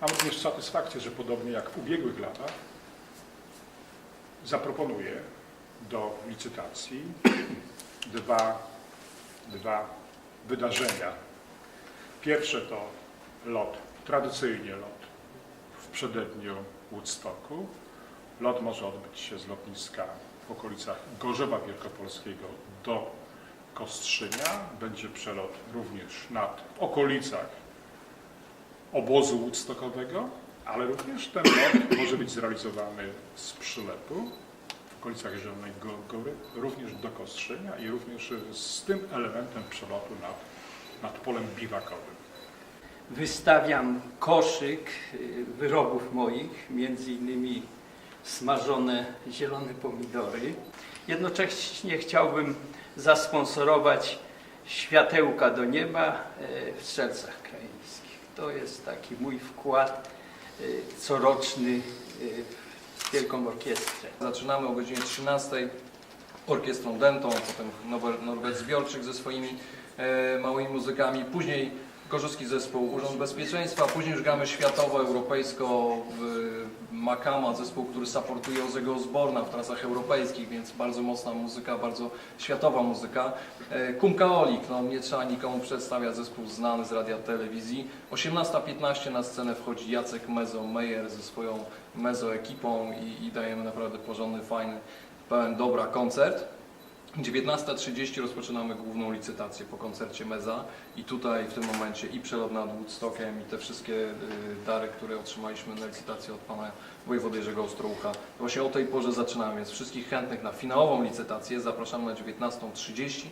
Mam również satysfakcję, że podobnie jak w ubiegłych latach zaproponuję do licytacji dwa, dwa wydarzenia. Pierwsze to lot, tradycyjnie lot w przededniu Woodstocku. Lot może odbyć się z lotniska w okolicach Gorzowa Wielkopolskiego do Kostrzynia. Będzie przelot również nad okolicach obozu Woodstockowego, ale również ten lot może być zrealizowany z przylepu w okolicach Zielonej Góry, również do Kostrzynia i również z tym elementem przelotu nad, nad polem biwakowym. Wystawiam koszyk y, wyrobów moich, między innymi smażone zielone pomidory. Jednocześnie chciałbym zasponsorować światełka do nieba y, w Strzelcach Krajeńskich. To jest taki mój wkład y, coroczny y, w Wielką Orkiestrę. Zaczynamy o godzinie 13 orkiestrą Dentą, potem Norbert- Zbiorczyk ze swoimi e, małymi muzykami, później Gorzowski Zespół Urząd Bezpieczeństwa, później już gramy światowo, europejsko, Makama, zespół, który supportuje Ozego Osborna w trasach europejskich, więc bardzo mocna muzyka, bardzo światowa muzyka. E, Kumkaolik, no nie trzeba nikomu przedstawiać, zespół znany z radia telewizji. 18.15 na scenę wchodzi Jacek Mezo Meyer ze swoją Mezo ekipą i, i dajemy naprawdę porządny, fajny, pełen dobra koncert. 19.30 rozpoczynamy główną licytację po koncercie Meza i tutaj w tym momencie i przelot nad Woodstockiem i te wszystkie y, dary, które otrzymaliśmy na licytacji od pana wojewody Jerzego Ostrołucha. Właśnie o tej porze zaczynamy, więc wszystkich chętnych na finałową licytację zapraszamy na 19.30.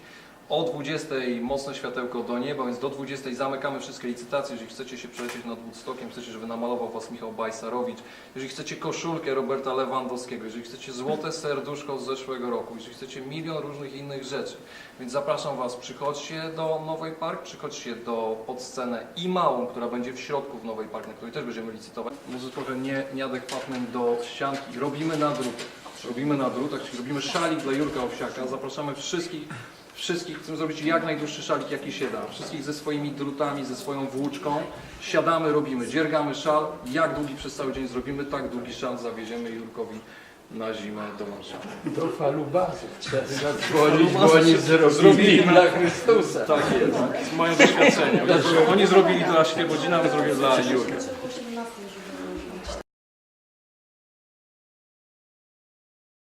O 20 mocne światełko do nieba, więc do 20 zamykamy wszystkie licytacje. Jeżeli chcecie się przelecieć nad Woodstockiem, chcecie, żeby namalował Was Michał Bajsarowicz, jeżeli chcecie koszulkę Roberta Lewandowskiego, jeżeli chcecie złote serduszko z zeszłego roku, jeżeli chcecie milion różnych innych rzeczy. Więc zapraszam Was, przychodźcie do Nowej Park, przychodźcie do podscenę i małą, która będzie w środku w Nowej Park, na której też będziemy licytować. Może trochę nie, nieadekwatnym do ścianki. Robimy na drutach. Robimy na drutach, czyli robimy szalik dla Jurka Owsiaka. Zapraszamy wszystkich wszystkich, chcemy zrobić jak najdłuższy szalik jaki się da. Wszystkich ze swoimi drutami, ze swoją włóczką. Siadamy, robimy, dziergamy szal. Jak długi przez cały dzień zrobimy, tak długi szal zawieziemy Jurkowi na zimę do Warszawy. Do falubazów trzeba zadzwonić, bo oni zrobili Zrobili. dla Chrystusa. Tak jest, mają doświadczenie. Oni zrobili dla Świebodzina, my zrobimy dla Jurka. O 17 już